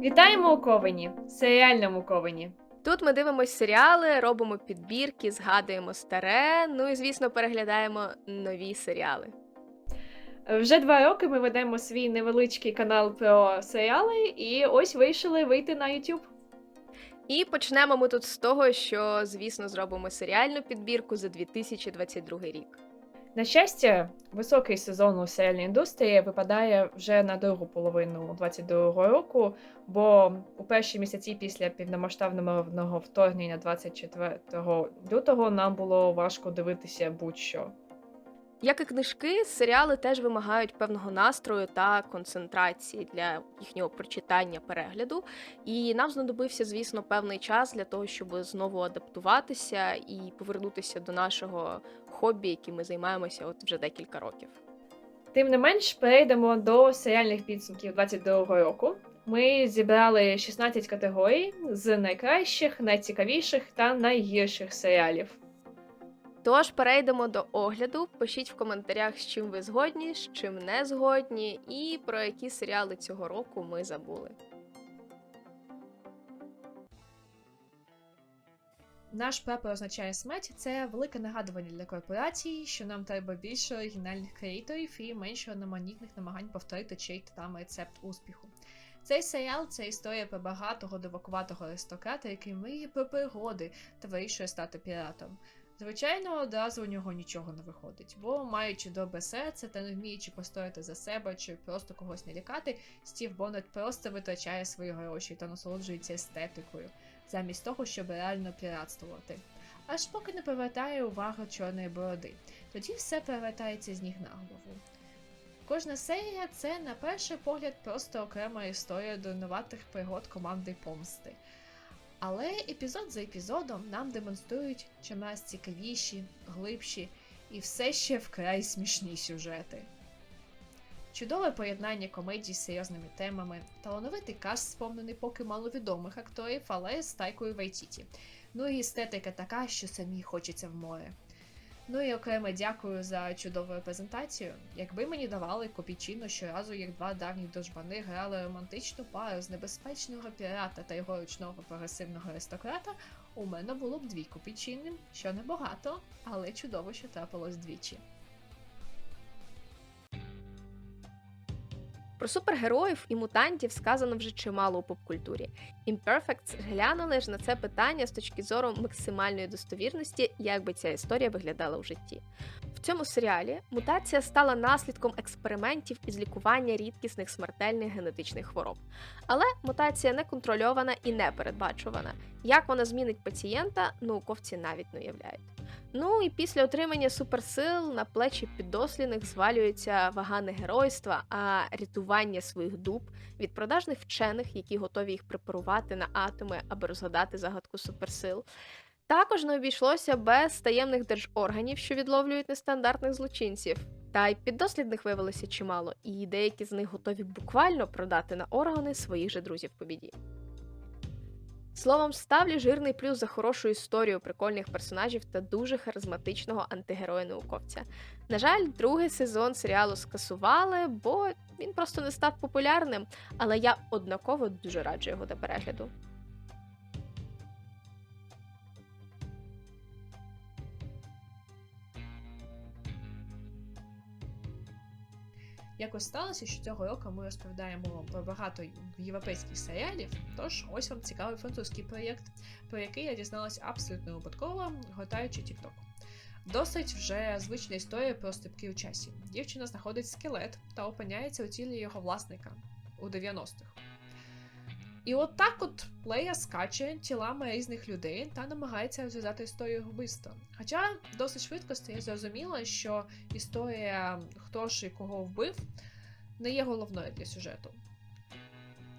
Вітаємо у Ковені, серіальному Ковені. Тут ми дивимося серіали, робимо підбірки, згадуємо старе, ну і звісно, переглядаємо нові серіали. Вже два роки ми ведемо свій невеличкий канал про серіали, і ось вирішили вийти на YouTube. І почнемо ми тут з того, що, звісно, зробимо серіальну підбірку за 2022 рік. На щастя, високий сезон у серіальній індустрії випадає вже на другу половину 22-го року, бо у перші місяці після півномасштабного вторгнення 24 лютого нам було важко дивитися будь-що. Як і книжки, серіали теж вимагають певного настрою та концентрації для їхнього прочитання перегляду. І нам знадобився, звісно, певний час для того, щоб знову адаптуватися і повернутися до нашого хобі, яким ми займаємося от вже декілька років. Тим не менш, перейдемо до серіальних підсумків 22-го року. Ми зібрали 16 категорій з найкращих, найцікавіших та найгірших серіалів. Тож перейдемо до огляду. Пишіть в коментарях, з чим ви згодні, з чим не згодні, і про які серіали цього року ми забули. Наш прапор означає смерть. Це велике нагадування для корпорацій, що нам треба більше оригінальних креаторів і менше одноманітних намагань повторити чий-то там рецепт успіху. Цей серіал це історія про багатого дивакуватого аристократа, який мріє про пригоди та вирішує стати піратом. Звичайно, одразу у нього нічого не виходить, бо маючи добре серце та не вміючи постояти за себе чи просто когось не лякати, Стів Боннет просто витрачає свої гроші та насолоджується естетикою, замість того, щоб реально піратствувати. Аж поки не повертає увагу чорної бороди. Тоді все перевертається з ніг на голову. Кожна серія це, на перший погляд, просто окрема історія дурнуватих пригод команди помсти. Але епізод за епізодом нам демонструють чимраз цікавіші, глибші і все ще вкрай смішні сюжети. Чудове поєднання комедій з серйозними темами, талановитий каст, сповнений поки маловідомих акторів, але з тайкою Вайтіті. Ну і естетика така, що самі хочеться в море. Ну і окремо дякую за чудову презентацію. Якби мені давали копійчину щоразу, як два давні дружбани грали романтичну пару з небезпечного пірата та його ручного прогресивного аристократа, у мене було б дві копійчини, що небагато, але чудово, що трапилось двічі. Про супергероїв і мутантів сказано вже чимало у попкультурі. Imperfects глянули ж на це питання з точки зору максимальної достовірності, як би ця історія виглядала у житті. В цьому серіалі мутація стала наслідком експериментів із лікування рідкісних смертельних генетичних хвороб. Але мутація не контрольована і не передбачувана. Як вона змінить пацієнта, науковці навіть не уявляють. Ну і після отримання суперсил на плечі піддослідних звалюється вага не геройства, а рятування своїх дуб від продажних вчених, які готові їх препарувати на атоми, аби розгадати загадку суперсил. Також не обійшлося без таємних держорганів, що відловлюють нестандартних злочинців. Та й піддослідних виявилося чимало, і деякі з них готові буквально продати на органи своїх же друзів по біді. Словом, ставлю жирний плюс за хорошу історію прикольних персонажів та дуже харизматичного антигероя-науковця. На жаль, другий сезон серіалу скасували, бо він просто не став популярним, але я однаково дуже раджу його до перегляду. Якось сталося, що цього року ми розповідаємо про багато європейських серіалів. Тож ось вам цікавий французький проєкт, про який я дізналася абсолютно випадково, готаючи TikTok. Досить вже звична історія про стрибки у часі. Дівчина знаходить скелет та опиняється у тілі його власника у 90-х. І от так от Лея скаче тілами різних людей та намагається розв'язати історію вбивства. Хоча досить швидко стає зрозуміло, що історія, хто ж і кого вбив, не є головною для сюжету.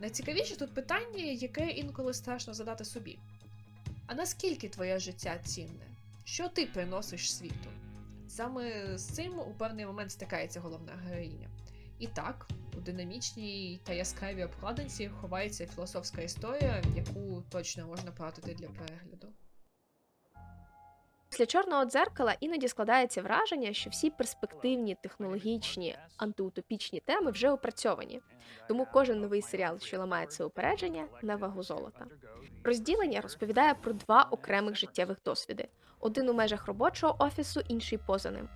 Найцікавіше тут питання, яке інколи страшно задати собі. А наскільки твоє життя цінне? Що ти приносиш світу? Саме з цим у певний момент стикається головна героїня. І так, у динамічній та яскравій обкладинці ховається філософська історія, яку точно можна порадити для перегляду. Після чорного дзеркала іноді складається враження, що всі перспективні, технологічні, антиутопічні теми вже опрацьовані. Тому кожен новий серіал, що ламає це упередження, на вагу золота. Розділення розповідає про два окремих життєвих досвіди: один у межах робочого офісу, інший поза ним.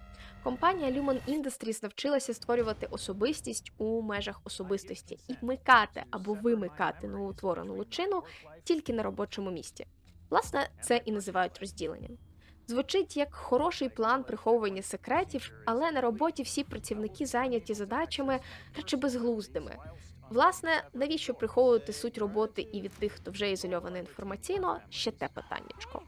Компанія Lumen Industries навчилася створювати особистість у межах особистості і вмикати або вимикати новоутворену лучину тільки на робочому місці. Власне, це і називають розділенням. Звучить як хороший план приховування секретів, але на роботі всі працівники зайняті задачами, радше безглуздими. Власне, навіщо приховувати суть роботи і від тих, хто вже ізольований інформаційно, ще те питаннячко.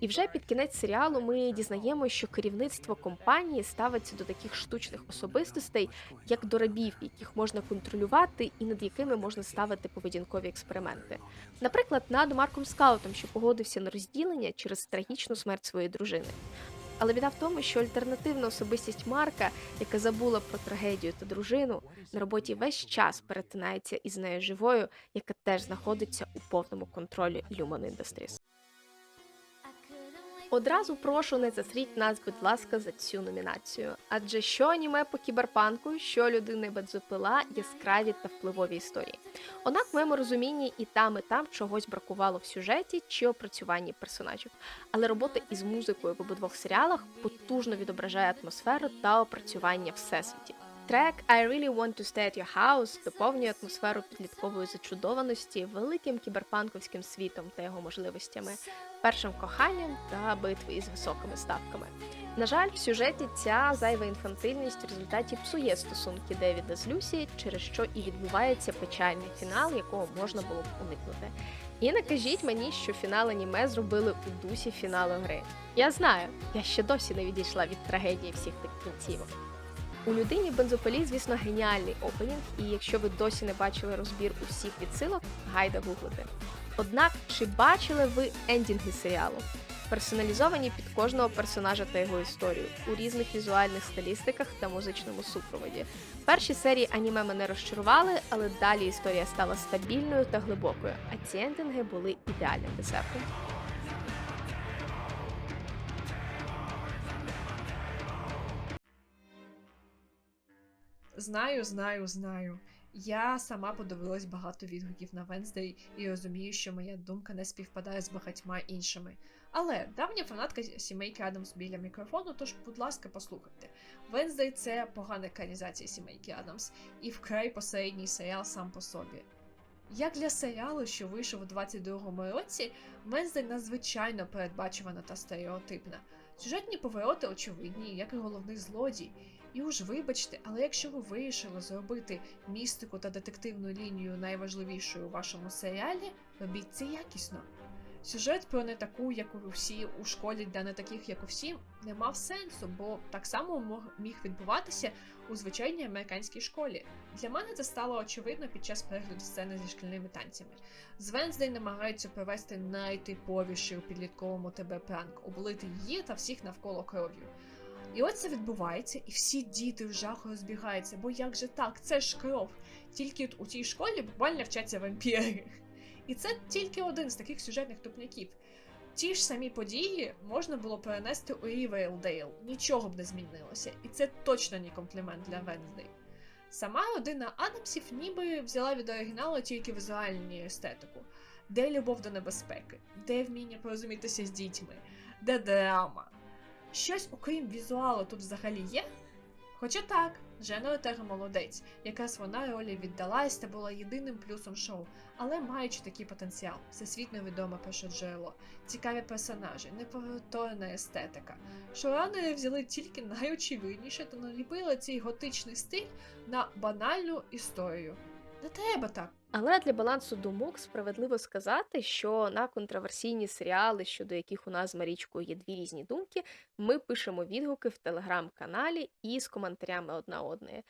І вже під кінець серіалу ми дізнаємося, що керівництво компанії ставиться до таких штучних особистостей, як до рабів, яких можна контролювати і над якими можна ставити поведінкові експерименти. Наприклад, над Марком Скаутом, що погодився на розділення через трагічну смерть своєї дружини. Але біда в тому, що альтернативна особистість Марка, яка забула про трагедію та дружину, на роботі весь час перетинається із нею живою, яка теж знаходиться у повному контролі Lumen Industries. Одразу прошу не засріть нас, будь ласка, за цю номінацію. Адже що аніме по кіберпанку, що людини бензопила, яскраві та впливові історії. Однак в моєму розумінні і там, і там чогось бракувало в сюжеті чи опрацюванні персонажів. Але робота із музикою в обидвох серіалах потужно відображає атмосферу та опрацювання всесвіті. Трек I Really Want to Stay at Your House доповнює атмосферу підліткової зачудованості великим кіберпанковським світом та його можливостями, першим коханням та битви із високими ставками. На жаль, в сюжеті ця зайва інфантильність в результаті псує стосунки Девіда з Люсі, через що і відбувається печальний фінал, якого можна було б уникнути. І не кажіть мені, що фінал аніме зробили у дусі фіналу гри. Я знаю, я ще досі не відійшла від трагедії всіх тих кінцівок. У людині бензопилі, звісно, геніальний опенінг, і якщо ви досі не бачили розбір усіх відсилок, гайда гуглити. Однак, чи бачили ви ендінги серіалу? Персоналізовані під кожного персонажа та його історію у різних візуальних стилістиках та музичному супроводі. Перші серії аніме мене розчарували, але далі історія стала стабільною та глибокою, а ці ендинги були ідеальним десертом. Знаю, знаю, знаю. Я сама подивилась багато відгуків на Венздей і розумію, що моя думка не співпадає з багатьма іншими. Але давня фанатка сімейки Адамс біля мікрофону, тож, будь ласка, послухайте. Венздей це погана екранізація сімейки Адамс і вкрай посередній серіал сам по собі. Як для серіалу, що вийшов у 22-му році, Венздей надзвичайно передбачувана та стереотипна. Сюжетні повороти очевидні, як і головний злодій. І уж вибачте, але якщо ви вирішили зробити містику та детективну лінію найважливішою у вашому серіалі, робіть це якісно. Сюжет про не таку, як у всі у школі для не таких, як у всі, не мав сенсу, бо так само міг відбуватися у звичайній американській школі. Для мене це стало очевидно під час перегляду сцени зі шкільними танцями. З Венздей намагаються провести найтиповіший у підлітковому ТБ пранк, облити її та всіх навколо кров'ю. І от це відбувається, і всі діти в жаху розбігаються, бо як же так, це ж кров. Тільки у цій школі буквально вчаться вампіри. І це тільки один з таких сюжетних тупняків. Ті ж самі події можна було перенести у Рівейлдейл, нічого б не змінилося, і це точно не комплімент для Венздей. Сама родина Адамсів ніби взяла від оригіналу тільки візуальну естетику. Де любов до небезпеки, де вміння порозумітися з дітьми, де драма. Щось, окрім візуалу, тут взагалі є? Хоча так, Жена Отега молодець, якраз вона ролі віддалась та була єдиним плюсом шоу, але маючи такий потенціал, всесвітньо відоме першоджерело, цікаві персонажі, неповторна естетика. Шоуранери взяли тільки найочевидніше та наліпили цей готичний стиль на банальну історію. Не треба так. Але для балансу думок справедливо сказати, що на контроверсійні серіали, щодо яких у нас з Марічкою є дві різні думки, ми пишемо відгуки в телеграм-каналі і з коментарями одна одної.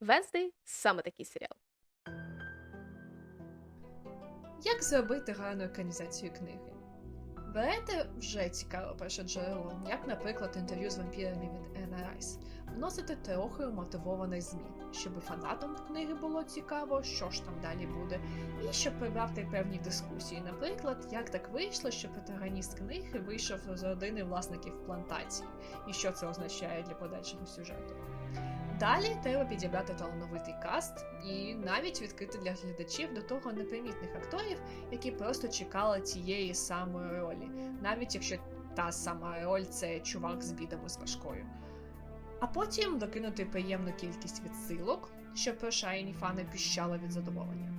Венздей саме такий серіал. Як зробити гарну екранізацію книги? Берете вже цікаве перше джерело, як, наприклад, інтерв'ю з вампірами від Енна Райс. Вносите трохи мотивованих змін, щоб фанатам книги було цікаво, що ж там далі буде, і щоб прибрати певні дискусії. Наприклад, як так вийшло, що протагоніст книги вийшов з родини власників плантації, і що це означає для подальшого сюжету. Далі треба підібрати талановитий каст і навіть відкрити для глядачів до того непримітних акторів, які просто чекали цієї самої ролі, навіть якщо та сама роль це чувак з бідами з важкою. А потім докинути приємну кількість відсилок, щоб прошайні фани піщали від задоволення.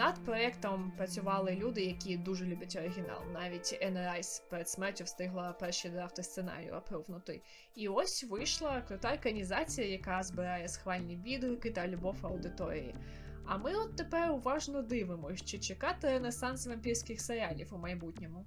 Над проєктом працювали люди, які дуже люблять оригінал. Навіть Енн з перед смертю встигла перші драфти сценарію опрувнути. І ось вийшла крута екранізація, яка збирає схвальні відгуки та любов аудиторії. А ми от тепер уважно дивимося, чи чекати ренесанс вампірських серіалів у майбутньому.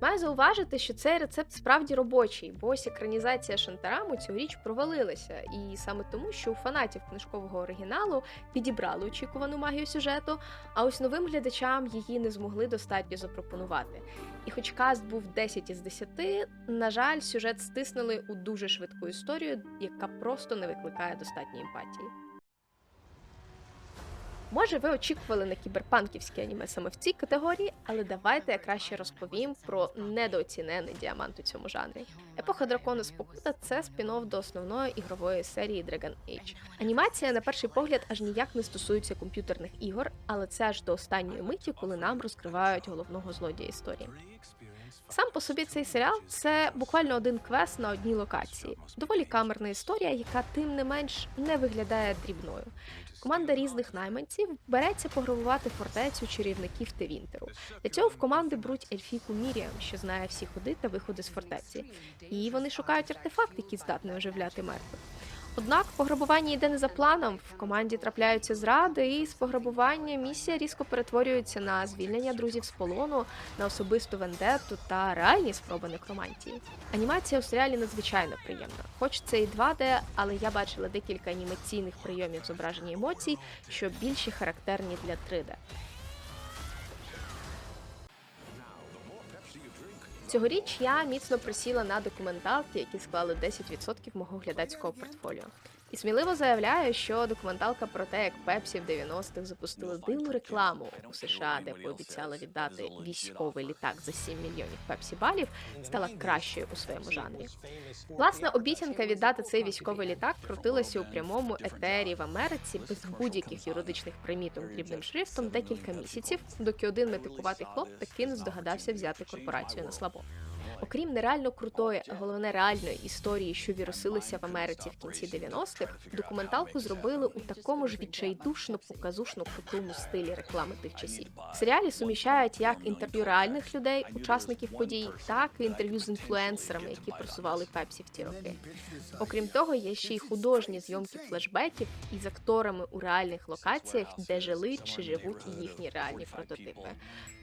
Маю зауважити, що цей рецепт справді робочий, бо ось екранізація Шантараму цьогоріч провалилася, і саме тому, що у фанатів книжкового оригіналу підібрали очікувану магію сюжету, а ось новим глядачам її не змогли достатньо запропонувати. І хоч каст був 10 із 10, на жаль, сюжет стиснули у дуже швидку історію, яка просто не викликає достатньо емпатії. Може, ви очікували на кіберпанківське аніме саме в цій категорії, але давайте я краще розповім про недооцінений діамант у цьому жанрі. Епоха дракона Спокута це спін-офф до основної ігрової серії Dragon Age. Анімація, на перший погляд, аж ніяк не стосується комп'ютерних ігор, але це аж до останньої миті, коли нам розкривають головного злодія історії. Сам по собі цей серіал це буквально один квест на одній локації. Доволі камерна історія, яка тим не менш не виглядає дрібною. Команда різних найманців береться пограбувати фортецю чарівників Тевінтеру. Для цього в команди беруть ельфійку Міріам, що знає всі ходи та виходи з фортеці. І вони шукають артефакт, який здатний оживляти мертвих. Однак пограбування йде не за планом. В команді трапляються зради, і з пограбування місія різко перетворюється на звільнення друзів з полону, на особисту вендетту та реальні спроби некромантії. Анімація у серіалі надзвичайно приємна. Хоч це і 2D, але я бачила декілька анімаційних прийомів зображення емоцій, що більші характерні для 3D. Цьогоріч я міцно присіла на документалки, які склали 10% мого глядацького портфоліо. І сміливо заявляю, що документалка про те, як Пепсі в 90-х запустили дивну рекламу у США, де пообіцяли віддати військовий літак за 7 мільйонів пепсі балів, стала кращою у своєму жанрі. Власне, обіцянка віддати цей військовий літак крутилася у прямому етері в Америці без будь-яких юридичних приміток дрібним шрифтом декілька місяців, доки один метикуватий хлоп таки не здогадався взяти корпорацію на слабо. Окрім нереально крутої, а головне реальної історії, що вірусилися в Америці в кінці 90-х, документалку зробили у такому ж відчайдушно показушно крутому стилі реклами тих часів. В серіалі суміщають як інтерв'ю реальних людей, учасників подій, так і інтерв'ю з інфлюенсерами, які просували Пепсі в ті роки. Окрім того, є ще й художні зйомки флешбеків із акторами у реальних локаціях, де жили чи живуть їхні реальні прототипи.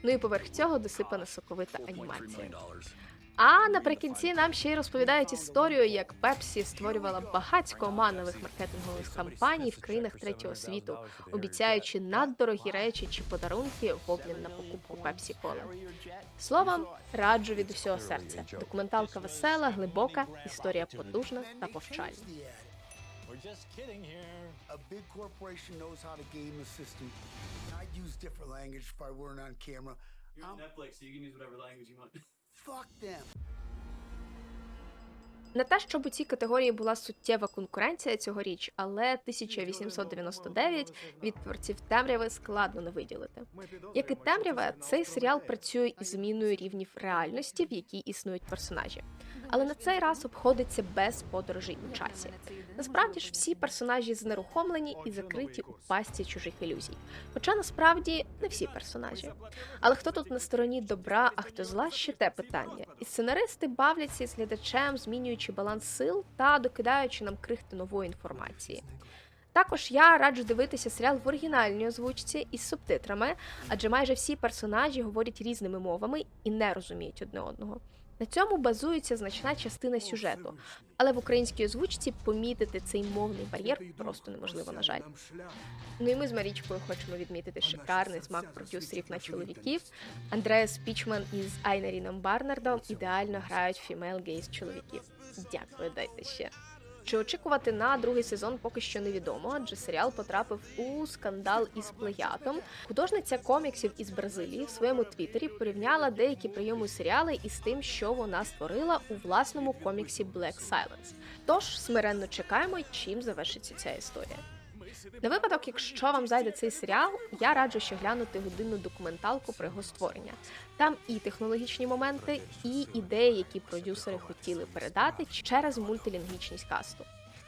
Ну і поверх цього досипана соковита анімація. А наприкінці нам ще й розповідають історію, як Пепсі створювала багатько оманових маркетингових кампаній в країнах третього світу, обіцяючи наддорогі речі чи подарунки в обмін на покупку Пепсі Кола. Словом, раджу від усього серця. Документалка весела, глибока, історія потужна та повчальна. We're just kidding here. A big corporation knows how to game the system. I'd use different language if I weren't on camera. You're on Um, Netflix, so you can use whatever language you want. Не те, щоб у цій категорії була суттєва конкуренція цьогоріч, але 1899 від творців темряви складно не виділити. Як і темрява, цей серіал працює із зміною рівнів реальності, в якій існують персонажі. Але на цей раз обходиться без подорожей у часі. Насправді ж всі персонажі знерухомлені і закриті у пастці чужих ілюзій. Хоча насправді не всі персонажі. Але хто тут на стороні добра, а хто зла ще те питання. І сценаристи бавляться з глядачем, змінюючи баланс сил та докидаючи нам крихти нової інформації. Також я раджу дивитися серіал в оригінальній озвучці із субтитрами, адже майже всі персонажі говорять різними мовами і не розуміють одне одного. На цьому базується значна частина сюжету, але в українській озвучці помітити цей мовний бар'єр просто неможливо, на жаль. Ну і ми з Марічкою хочемо відмітити шикарний смак продюсерів на чоловіків. Андреас Пічман із Айнаріном Барнардом ідеально грають фімейл гейс чоловіків. Дякую, дайте ще. Чи очікувати на другий сезон поки що невідомо, адже серіал потрапив у скандал із плеятом. Художниця коміксів із Бразилії в своєму твіттері порівняла деякі прийоми серіали із тим, що вона створила у власному коміксі Black Silence. Тож смиренно чекаємо, чим завершиться ця історія. На випадок, якщо вам зайде цей серіал, я раджу ще глянути годинну документалку про його створення. Там і технологічні моменти, і ідеї, які продюсери хотіли передати через мультилінгвічність касту.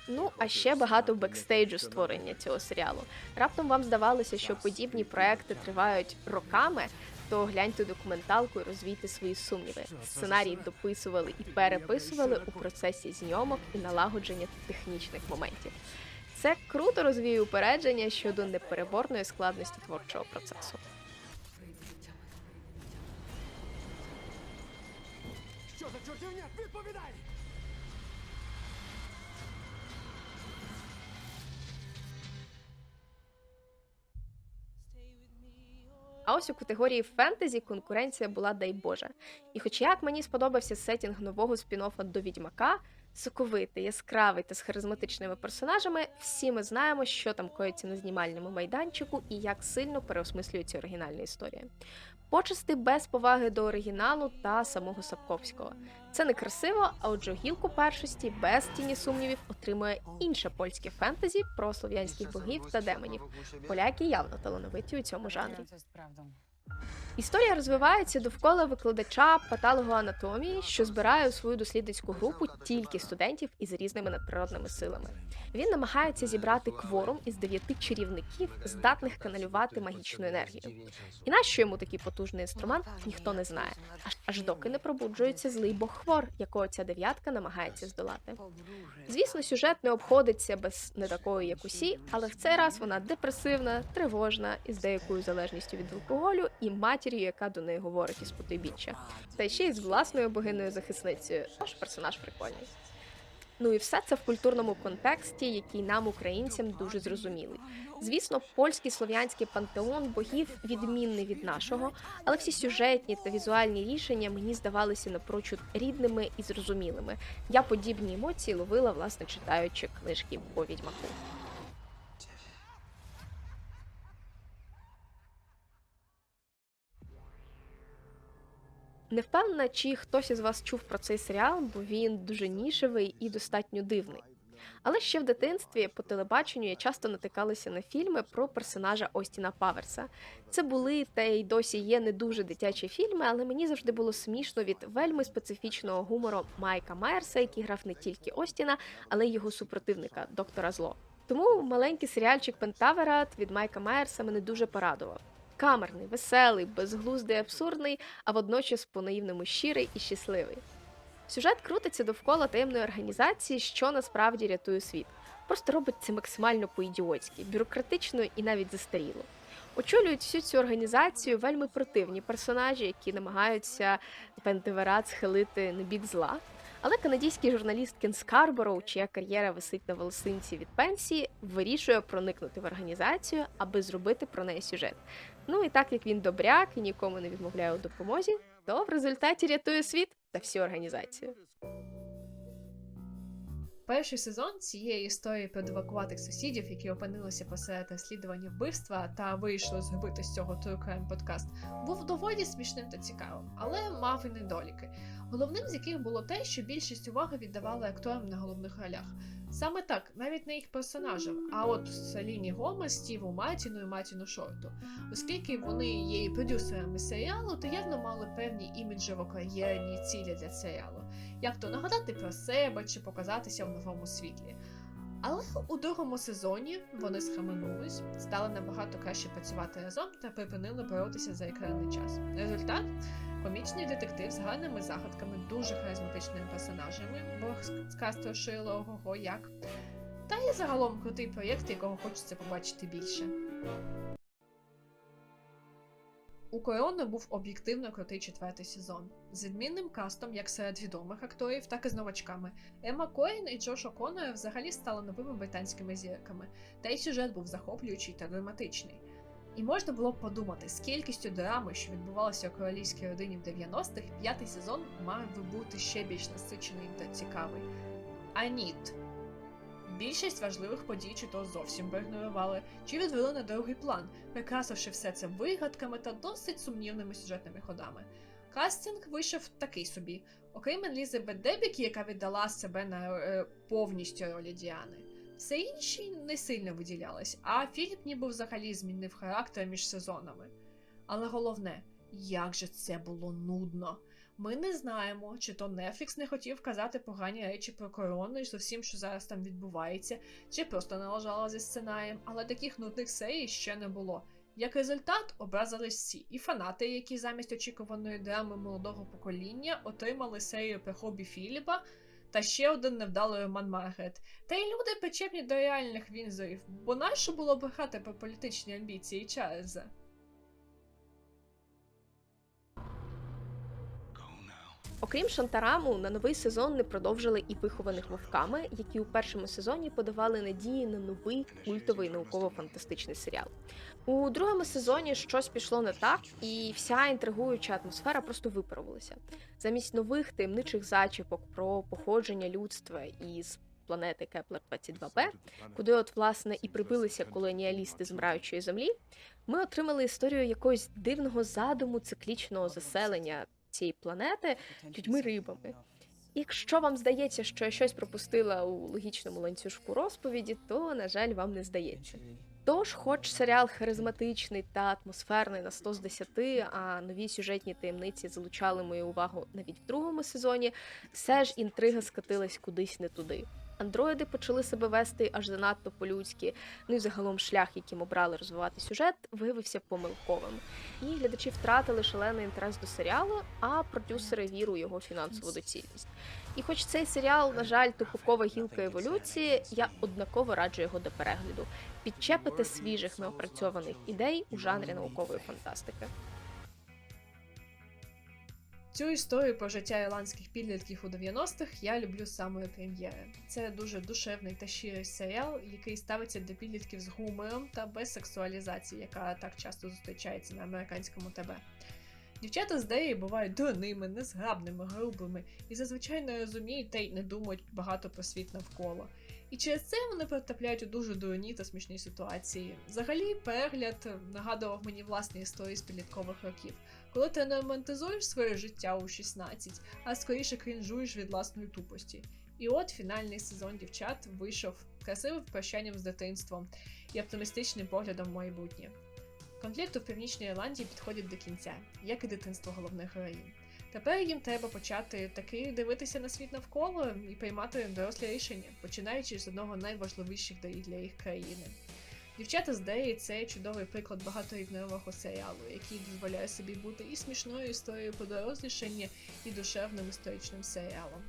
Ну а ще багато бекстейджу створення цього серіалу. Раптом вам здавалося, що подібні проекти тривають роками. То гляньте документалку і розвійте свої сумніви. Сценарій дописували і переписували у процесі зйомок і налагодження технічних моментів. Це круто розвіє упередження щодо непереборної складності творчого процесу. Що за чортівня? Відповідай! А ось у категорії фентезі конкуренція була дай Боже. І хоч як мені сподобався сетінг нового спін-оффа до відьмака, соковитий, яскравий та з харизматичними персонажами, всі ми знаємо, що там коїться на знімальному майданчику і як сильно переосмислюється оригінальна історія. Почасти без поваги до оригіналу та самого Сапковського. Це не красиво, а отже, гілку першості без тіні сумнівів отримує інше польське фентезі про слов'янських богів та демонів. Поляки явно талановиті у цьому жанрі. Історія розвивається довкола викладача патологоанатомії, що збирає у свою дослідницьку групу тільки студентів із різними надприродними силами. Він намагається зібрати кворум із дев'яти чарівників, здатних каналювати магічну енергію. І нащо йому такий потужний інструмент, ніхто не знає, аж, аж доки не пробуджується злий бог хвор, якого ця дев'ятка намагається здолати. Звісно, сюжет не обходиться без не такої, як усі, але в цей раз вона депресивна, тривожна, із деякою залежністю від алкоголю і матір'ю, яка до неї говорить із потойбіччя. Та ще й з власною богиною захисницею. Тож персонаж прикольний. Ну і все це в культурному контексті, який нам, українцям, дуже зрозумілий. Звісно, польський слов'янський пантеон богів відмінний від нашого, але всі сюжетні та візуальні рішення мені здавалися напрочуд рідними і зрозумілими. Я подібні емоції ловила, власне, читаючи книжки по відьмаку. Не впевнена, чи хтось із вас чув про цей серіал, бо він дуже нішевий і достатньо дивний. Але ще в дитинстві по телебаченню я часто натикалася на фільми про персонажа Остіна Паверса. Це були та й досі є не дуже дитячі фільми, але мені завжди було смішно від вельми специфічного гумору Майка Майерса, який грав не тільки Остіна, але й його супротивника доктора Зло. Тому маленький серіальчик Пентаверат від Майка Майерса мене дуже порадував. Камерний, веселий, безглуздий, абсурдний, а водночас по-наївному щирий і щасливий. Сюжет крутиться довкола таємної організації, що насправді рятує світ. Просто робить це максимально по-ідіотськи, бюрократично і навіть застаріло. Очолюють всю цю організацію вельми противні персонажі, які намагаються Пентеверат схилити на бік зла. Але канадійський журналіст Кен Скарбороу, чия кар'єра висить на волосинці від пенсії, вирішує проникнути в організацію, аби зробити про неї сюжет. Ну і так як він добряк і нікому не відмовляє у допомозі, то в результаті рятує світ та всю організацію. Перший сезон цієї історії про двакуватих сусідів, які опинилися посеред розслідування вбивства та вийшли зробити з цього True подкаст, був доволі смішним та цікавим, але мав і недоліки. Головним з яких було те, що більшість уваги віддавали акторам на головних ролях. Саме так, навіть не їх персонажам, а от Саліні Гомес, Стіву Мартіну і Мартіну Шорту. Оскільки вони є і продюсерами серіалу, то явно мали певні іміджево-кар'єрні цілі для серіалу як то нагадати про себе чи показатися в новому світлі. Але у другому сезоні вони схаменулись, стали набагато краще працювати разом та припинили боротися за екранний час. Результат комічний детектив з гарними загадками, дуже харизматичними персонажами, бо з кастро як. Та й загалом крутий проєкт, якого хочеться побачити більше. У Корони був об'єктивно крутий четвертий сезон з відмінним кастом як серед відомих акторів, так і з новачками. Емма Корін і Джош О'Коннор взагалі стали новими британськими зірками, та й сюжет був захоплюючий та драматичний. І можна було б подумати, з кількістю драми, що відбувалося у королівській родині в 90-х, п'ятий сезон мав би бути ще більш насичений та цікавий. А ніт. Більшість важливих подій чи то зовсім проігнорували, чи відвели на другий план, прикрасивши все це вигадками та досить сумнівними сюжетними ходами. Кастинг вийшов такий собі, окрім Елізабет Дебік, яка віддала себе на е, повністю ролі Діани. Все інші не сильно виділялись, а Філіп ніби взагалі змінив характер між сезонами. Але головне, як же це було нудно. Ми не знаємо, чи то Netflix не хотів казати погані речі про корону і з усім, що зараз там відбувається, чи просто налажала зі сценарієм, але таких нудних серій ще не було. Як результат, образились всі, і фанати, які замість очікуваної драми молодого покоління отримали серію про хобі Філіпа та ще один невдалий роман Маргарет. Та й люди причепні до реальних вінзорів, бо нащо було брехати про політичні амбіції Чарльза? Окрім Шантараму, на новий сезон не продовжили і вихованих вовками, які у першому сезоні подавали надії на новий культовий науково-фантастичний серіал. У другому сезоні щось пішло не так, і вся інтригуюча атмосфера просто випарувалася. Замість нових таємничих зачіпок про походження людства із планети Кеплер 22b, куди от власне і прибилися колоніалісти з мраючої землі, ми отримали історію якогось дивного задуму циклічного заселення цієї планети людьми рибами. Якщо вам здається, що я щось пропустила у логічному ланцюжку розповіді, то на жаль, вам не здається. Тож, хоч серіал харизматичний та атмосферний на 100 з 10, а нові сюжетні таємниці залучали мою увагу навіть в другому сезоні, все ж інтрига скатилась кудись не туди. Андроїди почали себе вести аж занадто по-людськи. Ну і загалом шлях, яким обрали розвивати сюжет, виявився помилковим. І глядачі втратили шалений інтерес до серіалу, а продюсери віру його фінансову доцільність. І хоч цей серіал, на жаль, тупокова гілка еволюції, я однаково раджу його до перегляду. Підчепити свіжих неопрацьованих ідей у жанрі наукової фантастики. Цю історію про життя ірландських підлітків у 90-х я люблю з самої прем'єри. Це дуже душевний та щирий серіал, який ставиться для підлітків з гумором та без сексуалізації, яка так часто зустрічається на американському ТВ. Дівчата з Деї бувають дурними, незграбними, грубими і зазвичай не розуміють та й не думають багато про світ навколо. І через це вони потрапляють у дуже дурні та смішні ситуації. Взагалі, перегляд нагадував мені власні історії з підліткових років коли ти не романтизуєш своє життя у 16, а скоріше крінжуєш від власної тупості. І от фінальний сезон дівчат вийшов красивим прощанням з дитинством і оптимістичним поглядом в майбутнє. Конфлікт у Північній Ірландії підходить до кінця, як і дитинство головних героїв. Тепер їм треба почати таки дивитися на світ навколо і приймати дорослі рішення, починаючи з одного з найважливіших доріг для їх країни. Дівчата з Деї це чудовий приклад багаторівневого серіалу, який дозволяє собі бути і смішною історією про дорослішання, і душевним історичним серіалом.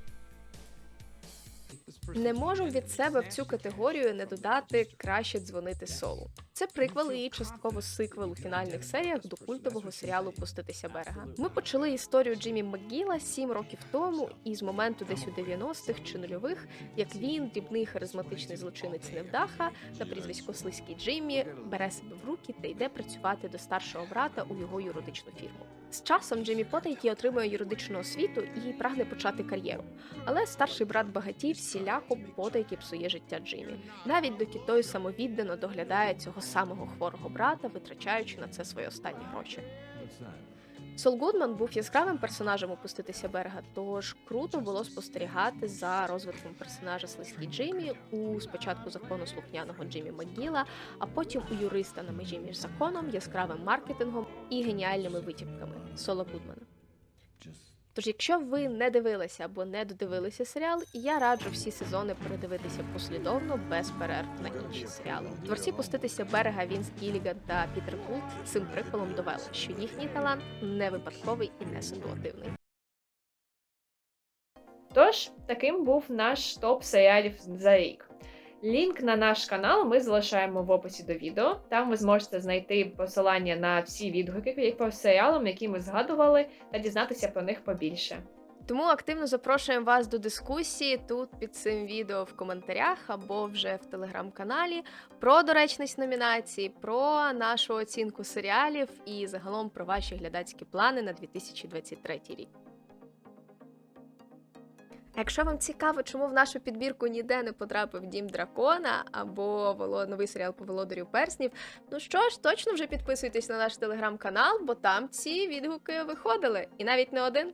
Не можу від себе в цю категорію не додати краще дзвонити солу. Це приквел і частково сиквел у фінальних серіях до культового серіалу Пуститися берега. Ми почали історію Джиммі Макгіла сім років тому, і з моменту десь у 90-х чи нульових, як він, дрібний харизматичний злочинець невдаха на прізвисько Слизький Джиммі, бере себе в руки та йде працювати до старшого брата у його юридичну фірму. З часом Джиммі Потайті отримує юридичну освіту і прагне почати кар'єру. Але старший брат багатів всіляко потайки псує життя Джиммі. Навіть доки той самовіддано доглядає цього самого хворого брата, витрачаючи на це свої останні гроші. Сол Гудман був яскравим персонажем опуститися берега, тож круто було спостерігати за розвитком персонажа Слизький Джиммі у спочатку закону слухняного Джиммі Макгіла, а потім у юриста на межі між законом, яскравим маркетингом і геніальними витівками Сола Гудмана. Тож, якщо ви не дивилися або не додивилися серіал, я раджу всі сезони передивитися послідовно без перерв на інші серіали. Творці пуститися берега Вінс Гіліган та Пітер Култ цим приколом довели, що їхній талант не випадковий і не ситуативний. Тож, таким був наш топ серіалів за рік. Лінк на наш канал ми залишаємо в описі до відео. Там ви зможете знайти посилання на всі відгуки по серіалам, які ми згадували, та дізнатися про них побільше. Тому активно запрошуємо вас до дискусії тут під цим відео в коментарях або вже в телеграм-каналі про доречність номінації, про нашу оцінку серіалів і загалом про ваші глядацькі плани на 2023 рік. Якщо вам цікаво, чому в нашу підбірку ніде не потрапив Дім Дракона або новий серіал по володарю перснів, ну що ж, точно вже підписуйтесь на наш телеграм-канал, бо там ці відгуки виходили. І навіть не один.